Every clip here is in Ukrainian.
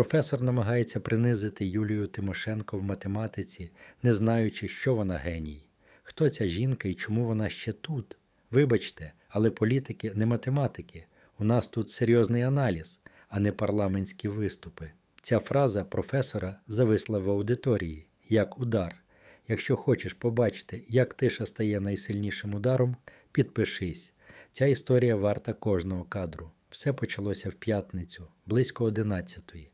Професор намагається принизити Юлію Тимошенко в математиці, не знаючи, що вона геній. Хто ця жінка і чому вона ще тут? Вибачте, але політики не математики. У нас тут серйозний аналіз, а не парламентські виступи. Ця фраза професора зависла в аудиторії як удар. Якщо хочеш побачити, як тиша стає найсильнішим ударом, підпишись. Ця історія варта кожного кадру. Все почалося в п'ятницю, близько одинадцятої.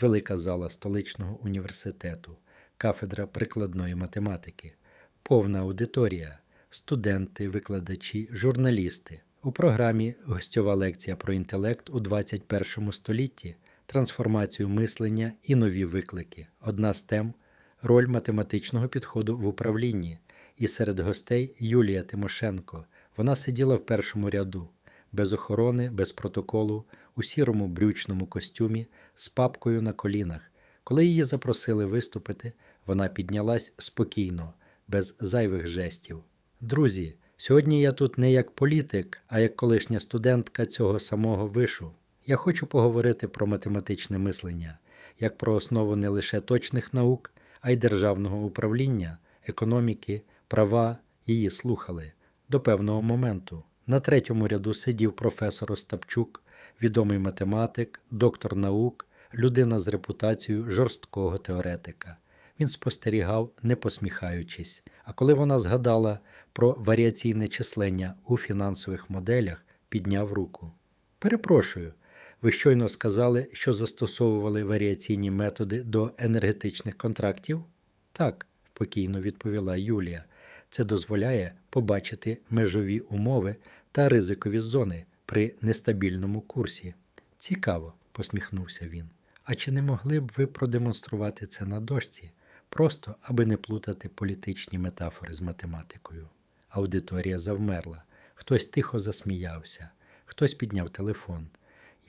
Велика зала столичного університету, кафедра прикладної математики, повна аудиторія, студенти, викладачі, журналісти. У програмі гостьова лекція про інтелект у 21 столітті, трансформацію мислення і нові виклики. Одна з тем роль математичного підходу в управлінні. І серед гостей Юлія Тимошенко. Вона сиділа в першому ряду, без охорони, без протоколу, у сірому брючному костюмі з папкою на колінах. Коли її запросили виступити, вона піднялась спокійно, без зайвих жестів. Друзі, сьогодні я тут не як політик, а як колишня студентка цього самого вишу. Я хочу поговорити про математичне мислення, як про основу не лише точних наук, а й державного управління, економіки, права її слухали до певного моменту. На третьому ряду сидів професор Остапчук, відомий математик, доктор наук, людина з репутацією жорсткого теоретика. Він спостерігав, не посміхаючись. А коли вона згадала про варіаційне числення у фінансових моделях, підняв руку. Перепрошую, ви щойно сказали, що застосовували варіаційні методи до енергетичних контрактів? Так, спокійно відповіла Юлія. Це дозволяє побачити межові умови та ризикові зони при нестабільному курсі. Цікаво, посміхнувся він. А чи не могли б ви продемонструвати це на дошці, просто аби не плутати політичні метафори з математикою? Аудиторія завмерла, хтось тихо засміявся, хтось підняв телефон.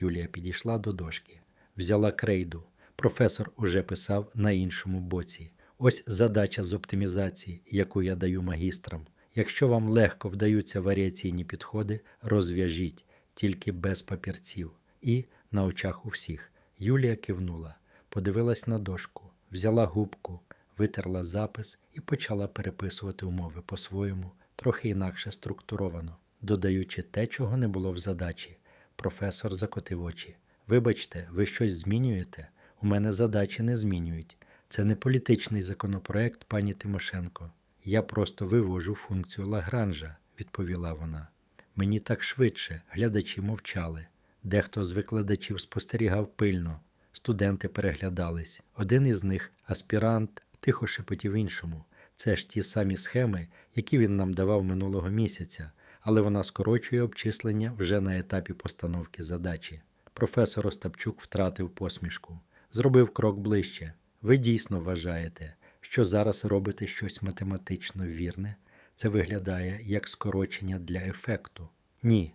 Юлія підійшла до дошки, взяла крейду. Професор уже писав на іншому боці. Ось задача з оптимізації, яку я даю магістрам. Якщо вам легко вдаються варіаційні підходи, розв'яжіть тільки без папірців. І на очах у всіх. Юлія кивнула, подивилась на дошку, взяла губку, витерла запис і почала переписувати умови по-своєму, трохи інакше структуровано, додаючи те, чого не було в задачі. Професор закотив очі. Вибачте, ви щось змінюєте? У мене задачі не змінюють. Це не політичний законопроект, пані Тимошенко. Я просто вивожу функцію Лагранжа, відповіла вона. Мені так швидше, глядачі мовчали. Дехто з викладачів спостерігав пильно, студенти переглядались. Один із них, аспірант, тихо шепотів іншому. Це ж ті самі схеми, які він нам давав минулого місяця, але вона скорочує обчислення вже на етапі постановки задачі. Професор Остапчук втратив посмішку, зробив крок ближче. Ви дійсно вважаєте, що зараз робите щось математично вірне? Це виглядає як скорочення для ефекту. Ні,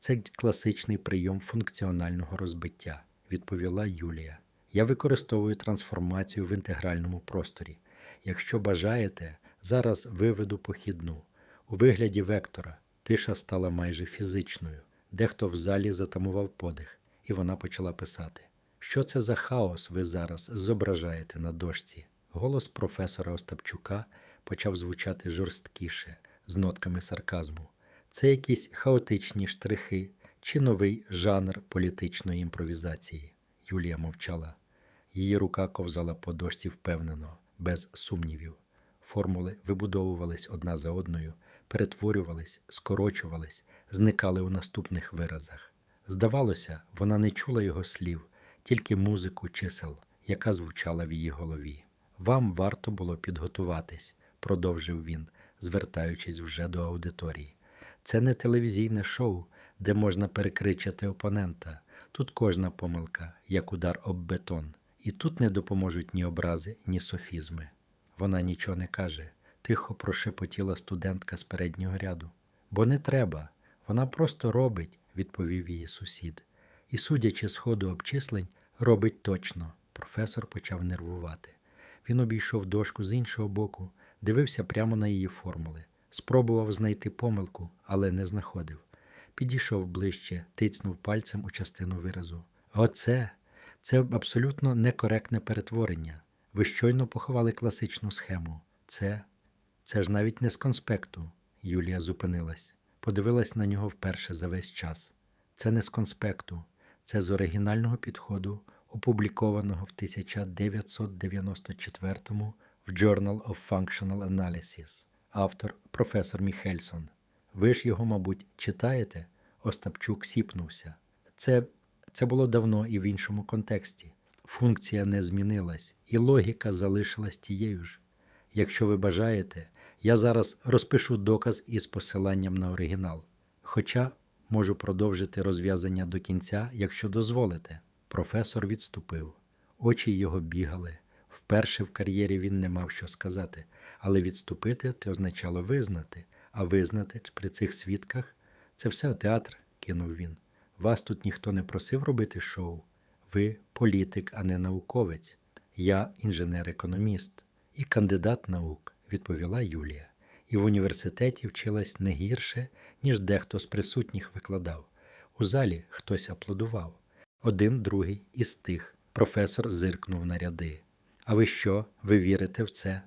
це класичний прийом функціонального розбиття, відповіла Юлія. Я використовую трансформацію в інтегральному просторі. Якщо бажаєте, зараз виведу похідну. У вигляді вектора тиша стала майже фізичною. Дехто в залі затамував подих, і вона почала писати. Що це за хаос ви зараз зображаєте на дошці? Голос професора Остапчука почав звучати жорсткіше, з нотками сарказму. Це якісь хаотичні штрихи чи новий жанр політичної імпровізації. Юлія мовчала. Її рука ковзала по дошці впевнено, без сумнівів. Формули вибудовувались одна за одною, перетворювались, скорочувались, зникали у наступних виразах. Здавалося, вона не чула його слів, тільки музику чисел, яка звучала в її голові. Вам варто було підготуватись, продовжив він, звертаючись вже до аудиторії. Це не телевізійне шоу, де можна перекричати опонента. Тут кожна помилка, як удар об бетон, і тут не допоможуть ні образи, ні софізми. Вона нічого не каже, тихо прошепотіла студентка з переднього ряду. Бо не треба, вона просто робить, відповів її сусід. І, судячи з ходу обчислень, робить точно. Професор почав нервувати. Він обійшов дошку з іншого боку, дивився прямо на її формули, спробував знайти помилку, але не знаходив. Підійшов ближче, тицнув пальцем у частину виразу. Оце, Це абсолютно некоректне перетворення. Ви щойно поховали класичну схему. Це. це ж навіть не з конспекту. Юлія зупинилась, подивилась на нього вперше за весь час. Це не з конспекту, це з оригінального підходу, опублікованого в 1994 в Journal of Functional Analysis, автор професор Міхельсон. Ви ж його, мабуть, читаєте? Остапчук сіпнувся. Це, це було давно і в іншому контексті. Функція не змінилась, і логіка залишилась тією ж. Якщо ви бажаєте, я зараз розпишу доказ із посиланням на оригінал. Хоча можу продовжити розв'язання до кінця, якщо дозволите. Професор відступив. Очі його бігали. Вперше в кар'єрі він не мав що сказати, але відступити це означало визнати, а визнати при цих свідках це все театр, кинув він. Вас тут ніхто не просив робити шоу. Ви політик, а не науковець. Я інженер-економіст і кандидат наук, відповіла Юлія. І в університеті вчилась не гірше, ніж дехто з присутніх викладав. У залі хтось аплодував. Один другий із тих. Професор зиркнув на ряди. А ви що? Ви вірите в це?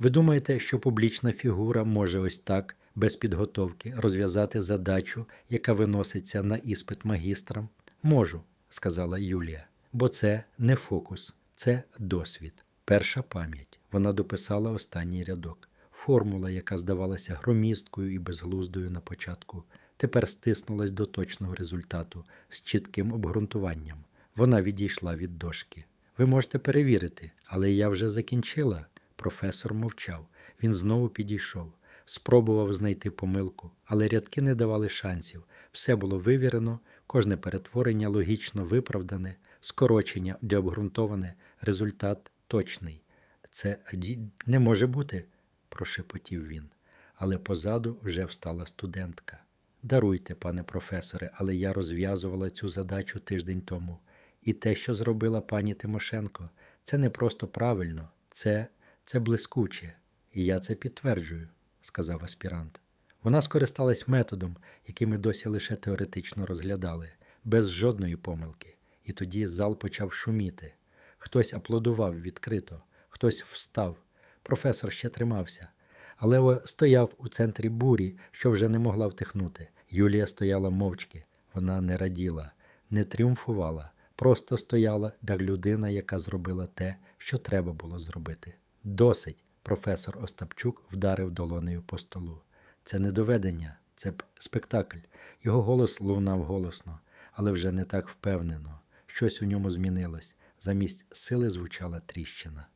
Ви думаєте, що публічна фігура може ось так, без підготовки, розв'язати задачу, яка виноситься на іспит магістрам? Можу, сказала Юлія, бо це не фокус, це досвід. Перша пам'ять. Вона дописала останній рядок. Формула, яка здавалася громісткою і безглуздою на початку, тепер стиснулась до точного результату з чітким обґрунтуванням. Вона відійшла від дошки. Ви можете перевірити, але я вже закінчила. Професор мовчав. Він знову підійшов, спробував знайти помилку, але рядки не давали шансів. Все було вивірено, кожне перетворення логічно виправдане, скорочення деобґрунтоване, результат точний. Це не може бути, прошепотів він. Але позаду вже встала студентка. Даруйте, пане професоре, але я розв'язувала цю задачу тиждень тому. І те, що зробила пані Тимошенко, це не просто правильно, це, це блискуче. І я це підтверджую, сказав аспірант. Вона скористалась методом, який ми досі лише теоретично розглядали, без жодної помилки. І тоді зал почав шуміти. Хтось аплодував відкрито, хтось встав. Професор ще тримався. Але стояв у центрі бурі, що вже не могла втихнути. Юлія стояла мовчки. Вона не раділа, не тріумфувала, просто стояла як людина, яка зробила те, що треба було зробити. Досить. Професор Остапчук вдарив долонею по столу. Це не доведення, це спектакль. Його голос лунав голосно, але вже не так впевнено. Щось у ньому змінилось. Замість сили звучала тріщина.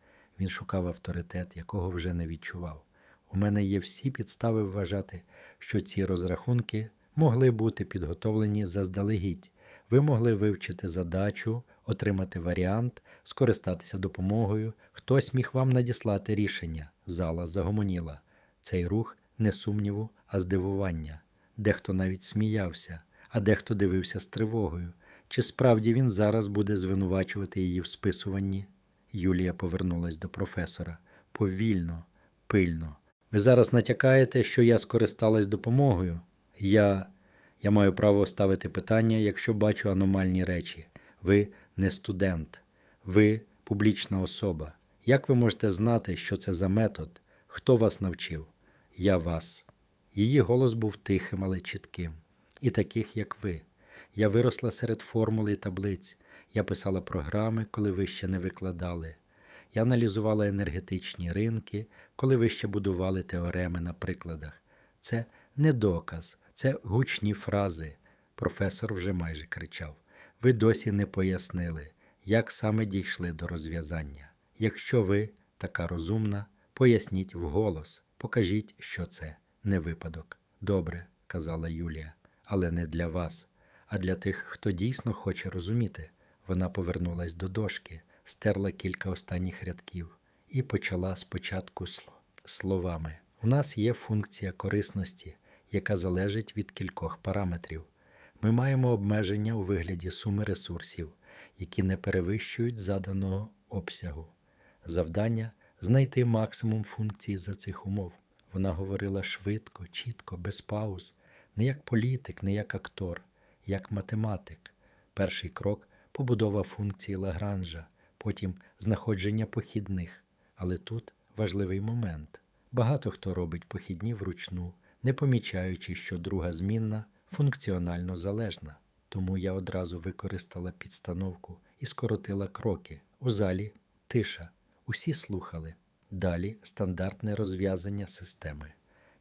Він шукав авторитет, якого вже не відчував. У мене є всі підстави вважати, що ці розрахунки могли бути підготовлені заздалегідь. Ви могли вивчити задачу, отримати варіант, скористатися допомогою. Хтось міг вам надіслати рішення. Зала загомоніла. Цей рух не сумніву, а здивування. Дехто навіть сміявся, а дехто дивився з тривогою. Чи справді він зараз буде звинувачувати її в списуванні? Юлія повернулась до професора. Повільно, пильно. Ви зараз натякаєте, що я скористалась допомогою. Я. Я маю право ставити питання, якщо бачу аномальні речі. Ви не студент, ви публічна особа. Як ви можете знати, що це за метод? Хто вас навчив? Я вас. Її голос був тихим, але чітким. І таких, як ви. Я виросла серед формул і таблиць. Я писала програми, коли ви ще не викладали. Я аналізувала енергетичні ринки, коли ви ще будували теореми на прикладах. Це не доказ, це гучні фрази. Професор вже майже кричав. Ви досі не пояснили, як саме дійшли до розв'язання. Якщо ви така розумна, поясніть вголос, покажіть, що це не випадок. Добре, казала Юлія, але не для вас, а для тих, хто дійсно хоче розуміти. Вона повернулась до дошки, стерла кілька останніх рядків і почала спочатку словами. У нас є функція корисності, яка залежить від кількох параметрів. Ми маємо обмеження у вигляді суми ресурсів, які не перевищують заданого обсягу. Завдання знайти максимум функцій за цих умов. Вона говорила швидко, чітко, без пауз, не як політик, не як актор, як математик. Перший крок побудова функції Лагранжа, потім знаходження похідних. Але тут важливий момент. Багато хто робить похідні вручну, не помічаючи, що друга змінна функціонально залежна. Тому я одразу використала підстановку і скоротила кроки. У залі тиша. Усі слухали. Далі стандартне розв'язання системи.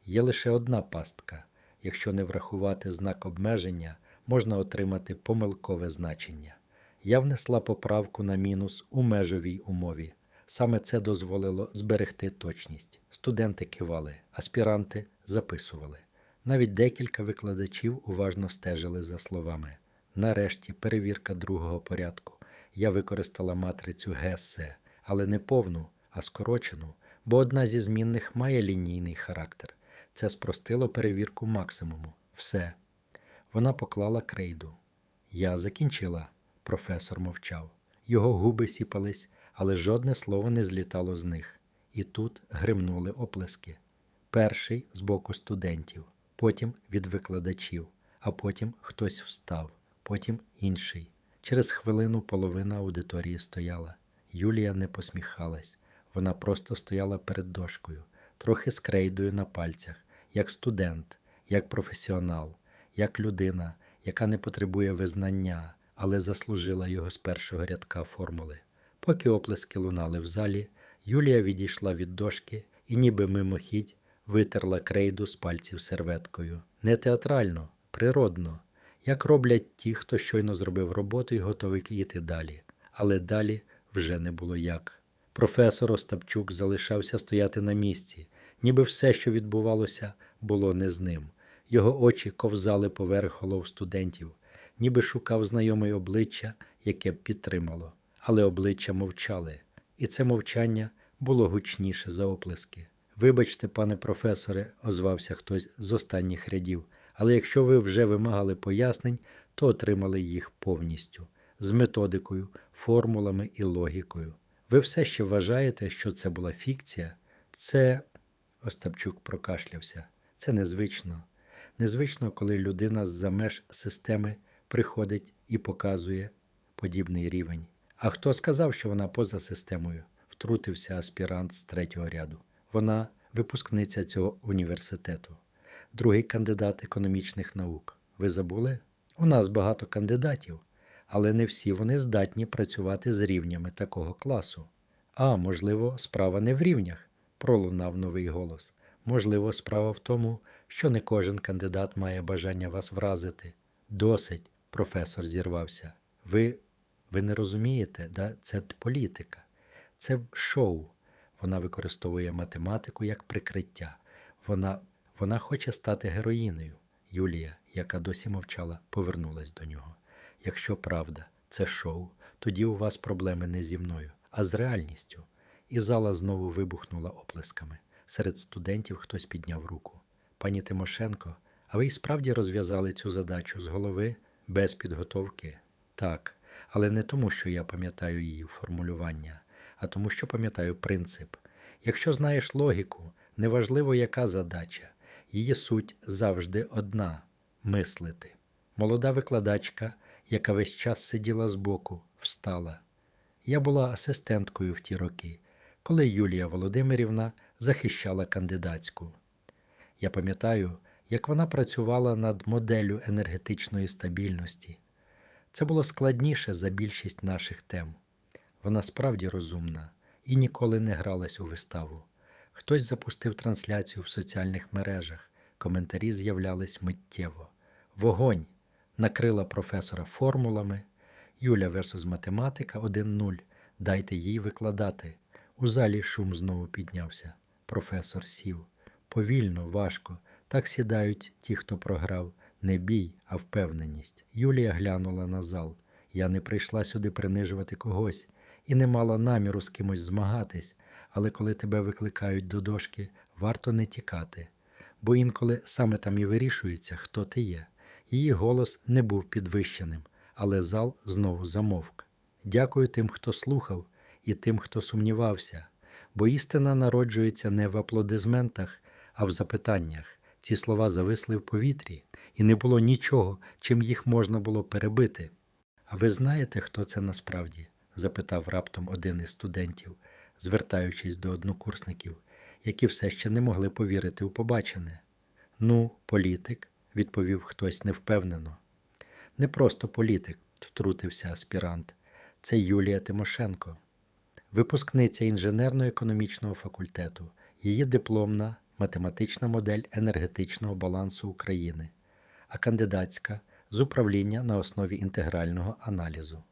Є лише одна пастка. Якщо не врахувати знак обмеження, можна отримати помилкове значення. Я внесла поправку на мінус у межовій умові. Саме це дозволило зберегти точність. Студенти кивали, аспіранти записували. Навіть декілька викладачів уважно стежили за словами. Нарешті перевірка другого порядку. Я використала матрицю Гессе, але не повну, а скорочену, бо одна зі змінних має лінійний характер. Це спростило перевірку максимуму. Все. Вона поклала крейду. Я закінчила. Професор мовчав. Його губи сіпались, але жодне слово не злітало з них. І тут гримнули оплески. Перший з боку студентів, потім від викладачів, а потім хтось встав, потім інший. Через хвилину половина аудиторії стояла. Юлія не посміхалась. Вона просто стояла перед дошкою, трохи з крейдою на пальцях, як студент, як професіонал, як людина, яка не потребує визнання, але заслужила його з першого рядка формули. Поки оплески лунали в залі, Юлія відійшла від дошки і, ніби мимохідь, витерла крейду з пальців серветкою. Не театрально, природно, як роблять ті, хто щойно зробив роботу і готовий йти далі. Але далі вже не було як. Професор Остапчук залишався стояти на місці, ніби все, що відбувалося, було не з ним. Його очі ковзали поверх голов студентів, ніби шукав знайоме обличчя, яке б підтримало. Але обличчя мовчали, і це мовчання було гучніше за оплески. Вибачте, пане професоре, озвався хтось з останніх рядів, але якщо ви вже вимагали пояснень, то отримали їх повністю з методикою, формулами і логікою. Ви все ще вважаєте, що це була фікція? Це. Остапчук прокашлявся. Це незвично. Незвично, коли людина з-за меж системи приходить і показує подібний рівень. А хто сказав, що вона поза системою? втрутився аспірант з третього ряду. Вона випускниця цього університету, другий кандидат економічних наук. Ви забули? У нас багато кандидатів, але не всі вони здатні працювати з рівнями такого класу. А, можливо, справа не в рівнях, пролунав новий голос. Можливо, справа в тому, що не кожен кандидат має бажання вас вразити. Досить, професор зірвався. Ви ви не розумієте, да? це політика, це шоу. Вона використовує математику як прикриття. Вона, Вона хоче стати героїнею. Юлія, яка досі мовчала, повернулась до нього. Якщо правда, це шоу, тоді у вас проблеми не зі мною, а з реальністю. І зала знову вибухнула оплесками. Серед студентів хтось підняв руку. Пані Тимошенко, а ви й справді розв'язали цю задачу з голови без підготовки? Так, але не тому, що я пам'ятаю її формулювання, а тому, що пам'ятаю принцип. Якщо знаєш логіку, неважливо, яка задача, її суть завжди одна мислити. Молода викладачка, яка весь час сиділа збоку, встала. Я була асистенткою в ті роки, коли Юлія Володимирівна захищала кандидатську. Я пам'ятаю, як вона працювала над моделлю енергетичної стабільності. Це було складніше за більшість наших тем. Вона справді розумна і ніколи не гралась у виставу. Хтось запустив трансляцію в соціальних мережах, коментарі з'являлись миттєво. Вогонь накрила професора формулами. Юля версус математика 1-0. Дайте їй викладати. У залі шум знову піднявся. Професор сів. Повільно, важко. Так сідають ті, хто програв. Не бій, а впевненість. Юлія глянула на зал. Я не прийшла сюди принижувати когось і не мала наміру з кимось змагатись, але коли тебе викликають до дошки, варто не тікати, бо інколи саме там і вирішується, хто ти є. Її голос не був підвищеним, але зал знову замовк. Дякую тим, хто слухав, і тим, хто сумнівався, бо істина народжується не в аплодисментах, а в запитаннях. Ці слова зависли в повітрі, і не було нічого, чим їх можна було перебити. А ви знаєте, хто це насправді? Запитав раптом один із студентів, звертаючись до однокурсників, які все ще не могли повірити у побачене. Ну, політик, відповів хтось невпевнено. Не просто політик, втрутився аспірант. Це Юлія Тимошенко, випускниця інженерно-економічного факультету, її дипломна математична модель енергетичного балансу України, а кандидатська з управління на основі інтегрального аналізу.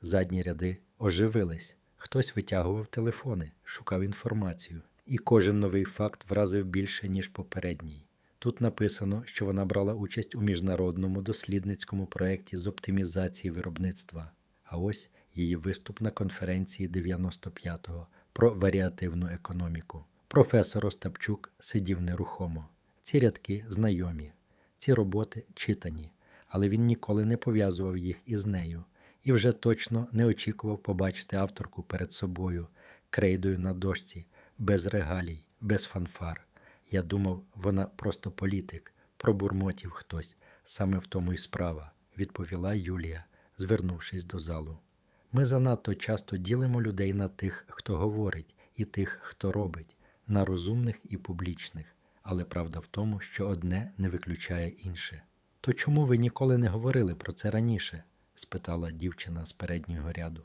Задні ряди оживились, хтось витягував телефони, шукав інформацію, і кожен новий факт вразив більше, ніж попередній. Тут написано, що вона брала участь у міжнародному дослідницькому проєкті з оптимізації виробництва. А ось її виступ на конференції 95-го про варіативну економіку. Професор Остапчук сидів нерухомо. Ці рядки знайомі, ці роботи читані, але він ніколи не пов'язував їх із нею і вже точно не очікував побачити авторку перед собою, крейдою на дошці, без регалій, без фанфар. Я думав, вона просто політик, пробурмотів хтось. Саме в тому і справа, відповіла Юлія, звернувшись до залу. Ми занадто часто ділимо людей на тих, хто говорить, і тих, хто робить, на розумних і публічних, але правда в тому, що одне не виключає інше. То чому ви ніколи не говорили про це раніше? Спитала дівчина з переднього ряду.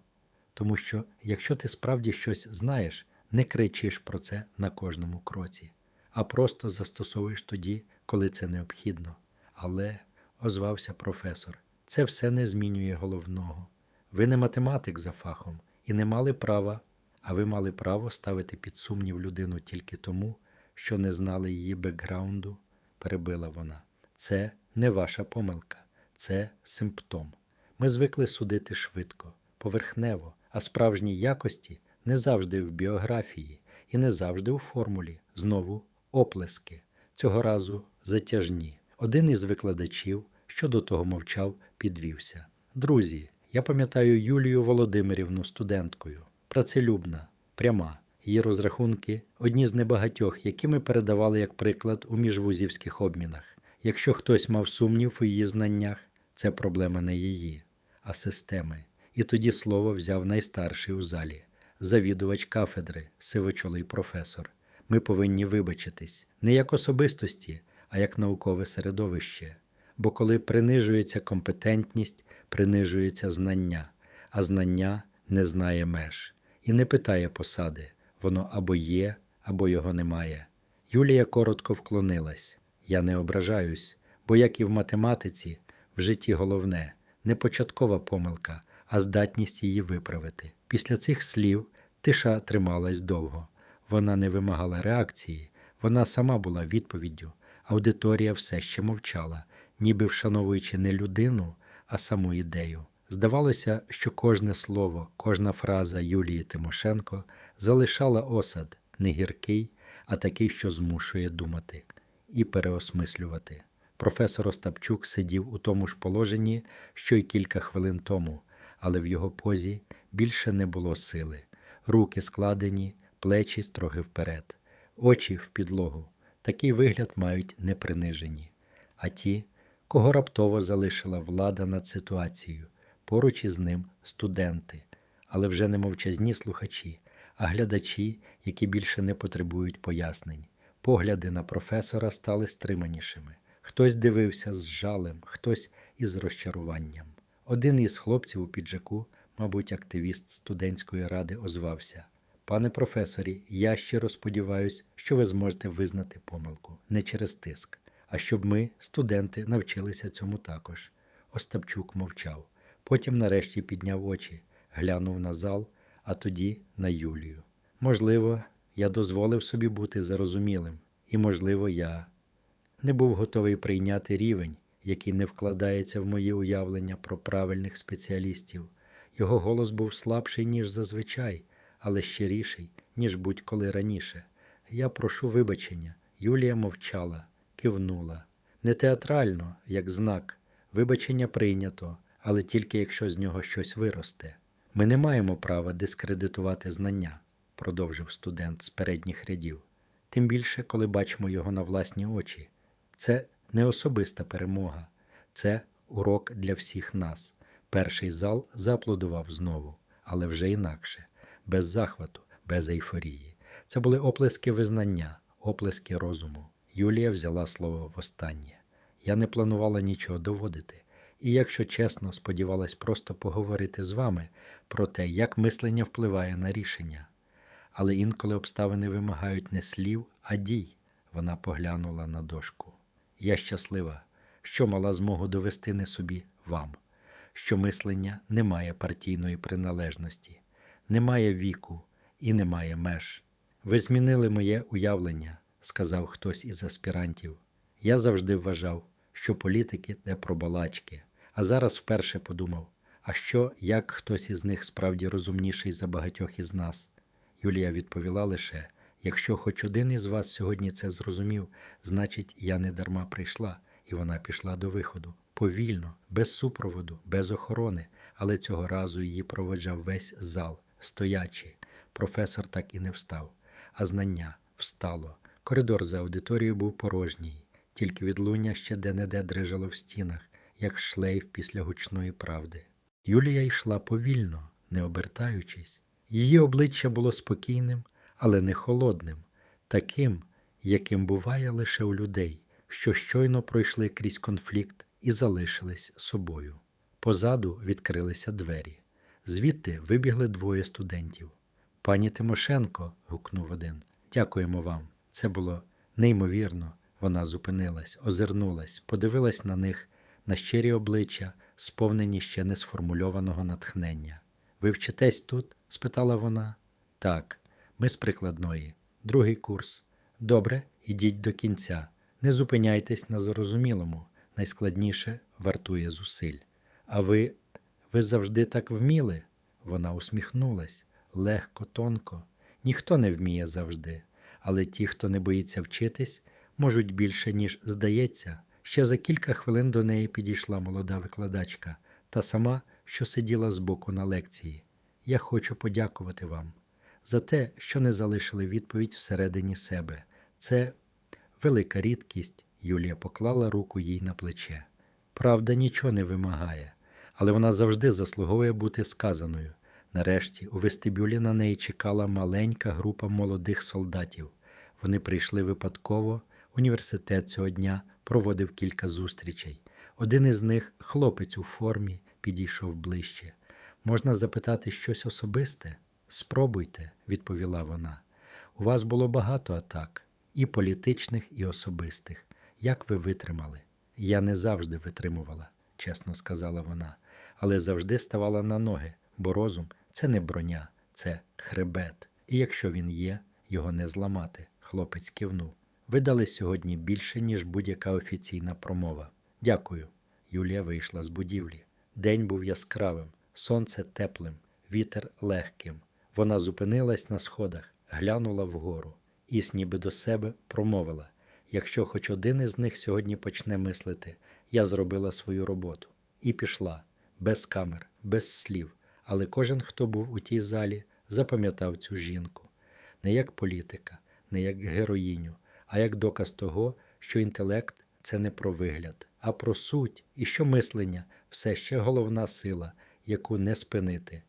Тому що, якщо ти справді щось знаєш, не кричиш про це на кожному кроці, а просто застосовуєш тоді, коли це необхідно. Але, озвався професор, це все не змінює головного. Ви не математик за фахом і не мали права, а ви мали право ставити під сумнів людину тільки тому, що не знали її бекграунду, перебила вона. Це не ваша помилка, це симптом. Ми звикли судити швидко, поверхнево, а справжні якості не завжди в біографії і не завжди у формулі. Знову оплески, цього разу затяжні. Один із викладачів, що до того мовчав, підвівся. Друзі, я пам'ятаю Юлію Володимирівну студенткою, працелюбна, пряма. Її розрахунки одні з небагатьох, які ми передавали як приклад у міжвузівських обмінах. Якщо хтось мав сумнів у її знаннях, це проблема не її, а системи. І тоді слово взяв найстарший у залі завідувач кафедри, сивочолий професор. Ми повинні вибачитись не як особистості, а як наукове середовище. Бо коли принижується компетентність, принижується знання, а знання не знає меж і не питає посади воно або є, або його немає. Юлія коротко вклонилась. Я не ображаюсь, бо, як і в математиці, в житті головне не початкова помилка, а здатність її виправити. Після цих слів тиша трималась довго. Вона не вимагала реакції, вона сама була відповіддю. Аудиторія все ще мовчала, ніби вшановуючи не людину, а саму ідею. Здавалося, що кожне слово, кожна фраза Юлії Тимошенко залишала осад не гіркий, а такий, що змушує думати і переосмислювати. Професор Остапчук сидів у тому ж положенні, що й кілька хвилин тому, але в його позі більше не було сили. Руки складені, плечі строги вперед, очі в підлогу. Такий вигляд мають непринижені. А ті, кого раптово залишила влада над ситуацією, поруч із ним студенти, але вже не мовчазні слухачі, а глядачі, які більше не потребують пояснень. Погляди на професора стали стриманішими. Хтось дивився з жалем, хтось із розчаруванням. Один із хлопців у піджаку, мабуть, активіст студентської ради, озвався. Пане професорі, я щиро сподіваюся, що ви зможете визнати помилку не через тиск, а щоб ми, студенти, навчилися цьому також. Остапчук мовчав. Потім нарешті підняв очі, глянув на зал, а тоді на Юлію. Можливо, я дозволив собі бути зарозумілим, і, можливо, я не був готовий прийняти рівень, який не вкладається в мої уявлення про правильних спеціалістів. Його голос був слабший, ніж зазвичай, але щиріший, ніж будь-коли раніше. Я прошу вибачення. Юлія мовчала, кивнула. Не театрально, як знак. Вибачення прийнято, але тільки якщо з нього щось виросте. Ми не маємо права дискредитувати знання, продовжив студент з передніх рядів. Тим більше, коли бачимо його на власні очі. Це не особиста перемога, це урок для всіх нас. Перший зал зааплодував знову, але вже інакше, без захвату, без ейфорії. Це були оплески визнання, оплески розуму. Юлія взяла слово востаннє. Я не планувала нічого доводити, і, якщо чесно, сподівалась просто поговорити з вами про те, як мислення впливає на рішення. Але інколи обставини вимагають не слів, а дій. Вона поглянула на дошку. Я щаслива, що мала змогу довести не собі вам, що мислення не має партійної приналежності, немає віку і немає меж. Ви змінили моє уявлення, сказав хтось із аспірантів. Я завжди вважав, що політики не про балачки, а зараз вперше подумав: а що, як хтось із них справді розумніший за багатьох із нас? Юлія відповіла лише: якщо хоч один із вас сьогодні це зрозумів, значить я не дарма прийшла, і вона пішла до виходу. Повільно, без супроводу, без охорони, але цього разу її проводжав весь зал, стоячи. Професор так і не встав, а знання встало. Коридор за аудиторією був порожній, тільки відлуння ще де-не-де дрижало в стінах, як шлейф після гучної правди. Юлія йшла повільно, не обертаючись. Її обличчя було спокійним, але не холодним, таким, яким буває лише у людей, що щойно пройшли крізь конфлікт і залишились собою. Позаду відкрилися двері. Звідти вибігли двоє студентів. Пані Тимошенко, гукнув один, дякуємо вам. Це було неймовірно. Вона зупинилась, озирнулась, подивилась на них, на щирі обличчя, сповнені ще не сформульованого натхнення. Ви вчитесь тут? спитала вона. Так, ми з прикладної, другий курс. Добре, ідіть до кінця. Не зупиняйтесь на зрозумілому, найскладніше вартує зусиль. А ви, ви завжди так вміли? Вона усміхнулась легко, тонко. Ніхто не вміє завжди, але ті, хто не боїться вчитись, можуть більше, ніж здається. Ще за кілька хвилин до неї підійшла молода викладачка, та сама, що сиділа збоку на лекції. Я хочу подякувати вам за те, що не залишили відповідь всередині себе. Це велика рідкість. Юлія поклала руку їй на плече. Правда нічого не вимагає, але вона завжди заслуговує бути сказаною. Нарешті у вестибюлі на неї чекала маленька група молодих солдатів. Вони прийшли випадково. Університет цього дня проводив кілька зустрічей. Один із них, хлопець у формі, підійшов ближче. Можна запитати щось особисте? Спробуйте, відповіла вона. У вас було багато атак, і політичних, і особистих. Як ви витримали? Я не завжди витримувала, чесно сказала вона, але завжди ставала на ноги, бо розум це не броня, це хребет. І якщо він є, його не зламати. Хлопець кивнув. Ви дали сьогодні більше, ніж будь-яка офіційна промова. Дякую. Юлія вийшла з будівлі. День був яскравим, сонце теплим, вітер легким. Вона зупинилась на сходах, глянула вгору і, ніби до себе, промовила: якщо хоч один із них сьогодні почне мислити, я зробила свою роботу. І пішла, без камер, без слів. Але кожен, хто був у тій залі, запам'ятав цю жінку не як політика, не як героїню, а як доказ того, що інтелект це не про вигляд, а про суть і що мислення все ще головна сила, яку не спинити,